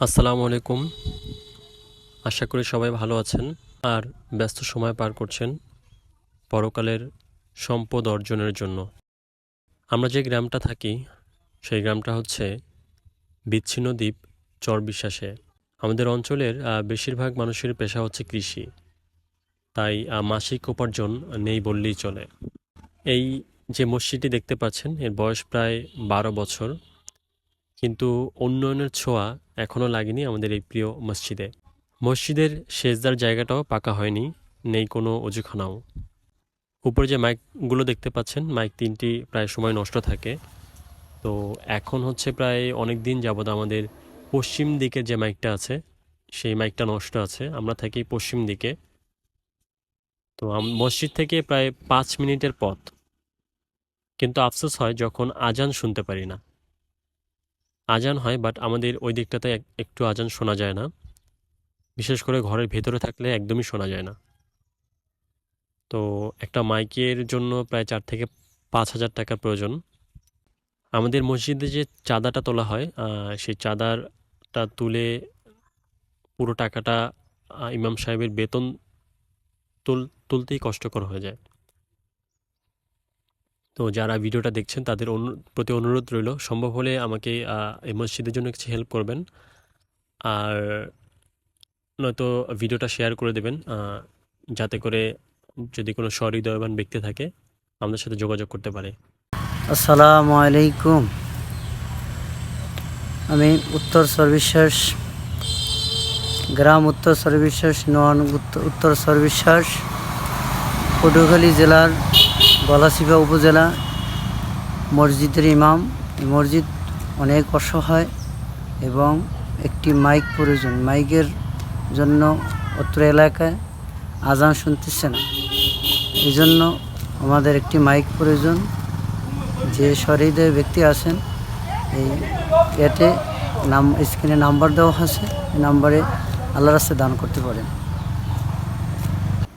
আসসালামু আলাইকুম। আশা করি সবাই ভালো আছেন আর ব্যস্ত সময় পার করছেন পরকালের সম্পদ অর্জনের জন্য। আমরা যে গ্রামটা থাকি, সেই গ্রামটা হচ্ছে বিচ্ছিন্ন দ্বীপ চর বিশ্বাসে আমাদের অঞ্চলের বেশিরভাগ মানুষের পেশা হচ্ছে কৃষি। তাই মাসিক উপার্জন নেই বললেই চলে। এই যে মসজিদটি দেখতে পাচ্ছেন, এর বয়স প্রায় বারো বছর। কিন্তু উন্নয়নের ছোঁয়া এখনও লাগেনি আমাদের এই প্রিয় মসজিদে। মসজিদের সেজদার জায়গাটাও পাকা হয়নি, নেই কোনো অজুখানাও। উপরে যে মাইকগুলো দেখতে পাচ্ছেন, মাইক তিনটি প্রায় সময় নষ্ট থাকে। তো এখন হচ্ছে প্রায় অনেক দিন যাবৎ আমাদের পশ্চিম দিকে যে মাইকটা আছে, সেই মাইকটা নষ্ট আছে। আমরা থাকি পশ্চিম দিকে। তো মসজিদ থেকে প্রায় পাঁচ মিনিটের পথ। কিন্তু আফসোস হয় যখন আজান শুনতে পারি না। আজান হয় বাট আমাদের ওই দিকটাতে এক- একটু আজান শোনা যায় না। বিশেষ করে ঘরের ভেতরে থাকলে একদমই শোনা যায় না। তো একটা মাইকের জন্য প্রায় চার থেকে পাঁচ হাজার টাকার প্রয়োজন। আমাদের মসজিদে যে চাঁদাটা তোলা হয় সেই চাঁদাটা তুলে পুরো টাকাটা ইমাম সাহেবের বেতন তুল, তুলতেই কষ্টকর হয়ে যায়। তো যারা ভিডিওটা দেখছেন, তাদের প্রতি অনুরোধ রইল, সম্ভব হলে আমাকে এই মসজিদের জন্য কিছু হেল্প করবেন। আর নয়তো ভিডিওটা শেয়ার করে দেবেন যাতে করে যদি কোনো সহৃদয়বান ব্যক্তি থাকে, আমাদের সাথে যোগাযোগ করতে পারে। আসসালামু আলাইকুম। আমি উত্তর সর্বিশ্বাস গ্রাম উত্তর সর্বিশ্বাস নন উত্তর সর্বিশ্বাস পটুয়াখালী জেলার গলাচিপা উপজেলা মসজিদের ইমাম। এই মসজিদ অনেক অসহায় এবং একটি মাইক প্রয়োজন। মাইকের জন্য অত্র এলাকায় আজান শুনতেছে না। এই জন্য আমাদের একটি মাইক প্রয়োজন। যে শহীদের ব্যক্তি আছেন, এই এতে নাম, স্ক্রিনে নাম্বার দেওয়া আছে। এই নাম্বারে আল্লাহ রাস্তায় দান করতে পারেন।